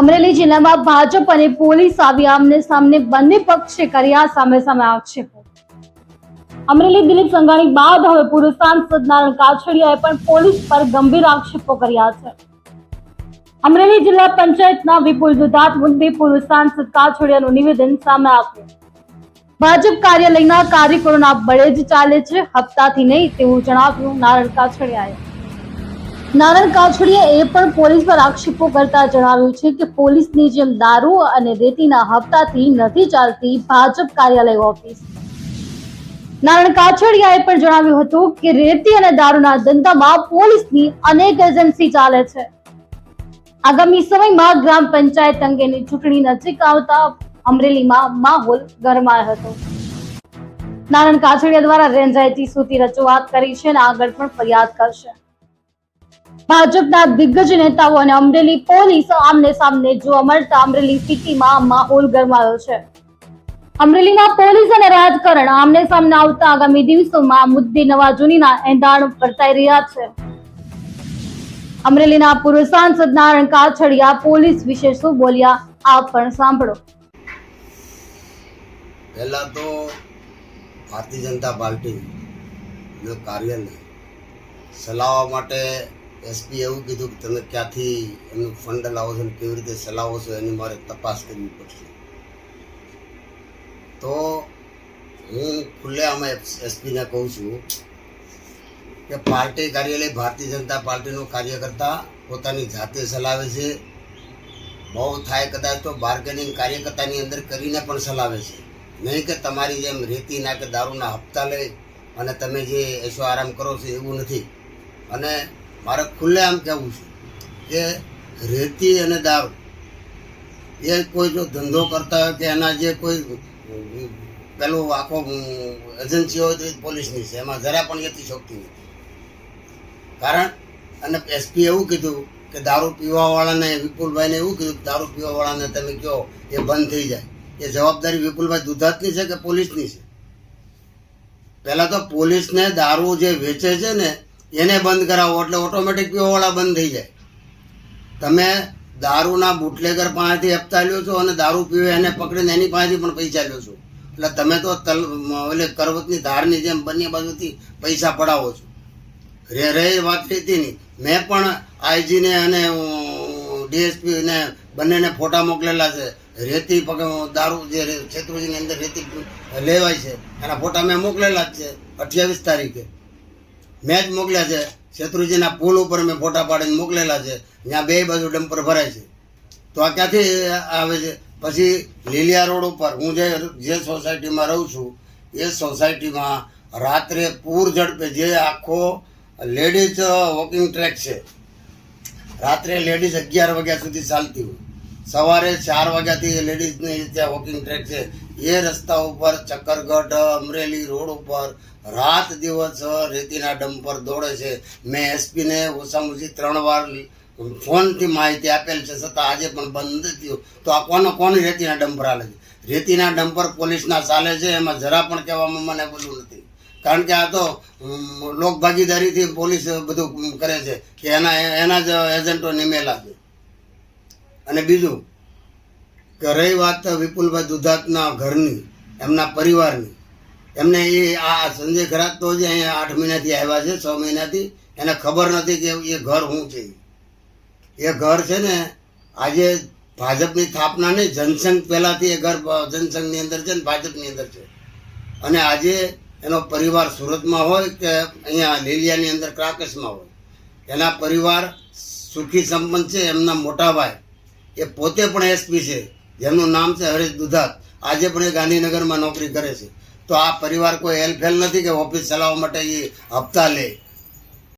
અમરેલી જિલ્લામાં ભાજપ અને પોલીસ આવી આમને સામને બંને પક્ષે કર્યા સામે સામે આક્ષેપો. અમરેલી દિલીપ સંઘાણી બાદ હવે પૂર્વ સાંસદ કાછડિયાએ પણ પોલીસ પર ગંભીર આક્ષેપો કર્યા છે. અમરેલી જિલ્લા પંચાયતના વિપુલ દુધાત મુદ્દે પૂર્વ સાંસદ કાછડિયાનું નિવેદન સામે આવ્યું. ભાજપ કાર્યાલયના કાર્યકરોના બળે જ ચાલે છે, હપ્તાથી નહીં તેવું જણાવ્યું નારણ કાછડિયાએ. નારણ કાછડિયાએ એ પણ પોલીસ પર આક્ષેપો કરતા જણાવ્યું છે કે પોલીસની જેમ દારૂ અને રેતીના હપ્તાથી નથી ચાલતી ભાજપ કાર્યાલય ઓફિસ. નારણ કાછડિયાએ પણ જણાવ્યું હતું કે રેતી અને દારૂના ધંધામાં પોલીસની અનેક એજન્સી ચાલે છે. આગામી સમયમાં ગ્રામ પંચાયત અંગેની ચૂંટણી નજીક આવતા અમરેલીમાં માહોલ ગરમાયો હતો. નારણ કાછડિયા દ્વારા રેન્જ સુધી રજૂઆત કરી છે અને આગળ પણ ફરિયાદ કરશે. ભાજપના દિગ્ગજ નેતાઓ અને અમરેલી પોલીસ આમને સામને જોવા મળતા અમરેલી સિટીમાં માહોલ ગરમાયો છે. અમરેલીના પોલીસ અને રાજકારણ આમને સામને આવતા આગામી દિવસોમાં મુદ્દે નવા જૂનીના એંધાણ વર્તાઈ રહ્યા છે. અમરેલીના પૂર્વ સાંસદ નારાયણ કાછડિયા પોલીસ વિશે શું બોલ્યા આપ પણ સાંભળો. પહેલા તો ભારતીય જનતા પાર્ટી કાર્યને ચલાવવા માટે એસપી એવું કીધું કે તમે ક્યાંથી એનું ફંડ લાવો છો અને કેવી રીતે ચલાવો છો એની મારે તપાસ કરવી પડશે. તો હું ખુલ્લેઆમાં એસપીને કહું છું કે પાર્ટી કાર્યાલય ભારતીય જનતા પાર્ટીનું કાર્યકર્તા પોતાની જાતે ચલાવે છે. બહુ થાય કદાચ તો બાર્ગેનિંગ કાર્યકર્તાની અંદર કરીને પણ ચલાવે છે. નહીં કે તમારી જેમ રેતી ના કે દારૂના હપ્તા લે અને તમે જે એસો આરામ કરો છો એવું નથી. અને મારે ખુલ્લે આમ કહેવું છે. કે રેતી અને દારૂ એ કોઈ જો ધંધો કરતા હોય કે એના જે કોઈ, પેલું આખો એજન્સી હોય તો એ પોલીસની છે. એમાં જરા પણ એથી શોખતી નથી. કારણ, અને એસપી એવું કીધું કે દારૂ પીવાવાળાને, વિપુલભાઈને એવું કીધું કે દારૂ પીવાવાળાને તમે કહો, એ બંધ થઈ જાય. એ જવાબદારી વિપુલભાઈ દુધાતની છે કે પોલીસની છે? પહેલાં તો પોલીસને દારૂ જે વેચે છે ને એને બંધ કરાવો એટલે ઓટોમેટિક પીવાવાળા બંધ થઈ જાય. તમે દારૂના બુટલેગર પાસેથી હપ્તા લ્યો છો અને દારૂ પીવે એને પકડીને એની પાસેથી પણ પૈસા લ્યો છો. એટલે તમે તો તલ, એટલે કરવતની ધારની જેમ બંને બાજુથી પૈસા પડાવો છો. રે રે વાત રેતીની મેં પણ આઈજીને અને ડીએસપીને બંનેને ફોટા મોકલેલા છે. રેતી દારૂ જે છેત્રુજીની અંદર રેતી લેવાય છે. એના ફોટા મેં મોકલેલા જ છે અઠ્યાવીસ તારીખે. મેં જ મોકલ્યા છે. શેત્રુજીના પુલ ઉપર મેં ફોટા પાડીને મોકલેલા છે. ત્યાં બે બાજુ ડમ્પર ભરાય છે. તો આ ક્યાંથી આવે છે? પછી લીલિયા રોડ ઉપર હું જે જે સોસાયટીમાં રહું છું, એ સોસાયટીમાં રાત્રે પૂર ઝડપે જે આખો લેડીઝ વોકિંગ ટ્રેક છે. રાત્રે લેડીઝ અગિયાર વાગ્યા સુધી ચાલતી હોય. સવારે ચાર વાગ્યાથી લેડીઝની ત્યાં વોકિંગ ટ્રેક છે. એ રસ્તા ઉપર ચક્કરગઢ, અમરેલી રોડ ઉપર રાત દિવસ રેતીના ડમ્પર દોડે છે. મેં એસપીને ઓછામાં ઓછી ત્રણ વાર ફોનથી માહિતી આપેલ છે, છતાં આજે પણ બંધ નથી થયું. તો આ કોનો, કોની રેતીના ડમ્પર હાલે છે? રેતીના ડમ્પર પોલીસના ચાલે છે, એમાં જરા પણ કહેવામાં મને બોલું નથી. કારણ કે આ તો લોકભાગીદારીથી લોક ભાગીદારીથી પોલીસ બધું કરે છે, કે એના એના જ એજન્ટો નિમેલા છે અને બીજું? કે રહી વાત વિપુલભાઈ દુધાતના ઘરની, એમના પરિવારની. એમને એ આ સંજય ખરાત તો જે અહીંયા આઠ મહિનાથી આવ્યા છે, છ મહિનાથી. એને ખબર નથી કે એ ઘર શું છે. એ ઘર છે ને, આજે ભાજપની સ્થાપના નહીં, જનસંઘ પહેલાંથી એ ઘર જનસંઘની અંદર છે ને, ભાજપની અંદર છે. અને આજે એનો પરિવાર સુરતમાં હોય કે અહીંયા લીલિયાની અંદર ક્રાકસમાં હોય. એના પરિવાર સુખી સંપન્ન છે, એમના મોટા ભાઈ. એ પોતે પણ એસપી છે. જેમનું નામ છે હરીશ દુધાત. આજે પણ એ ગાંધીનગરમાં નોકરી કરે છે. તો આ પરિવાર કોઈ હેલ્પ હેલ નથી કે ઓફિસ ચલાવવા માટે એ હપ્તા લે.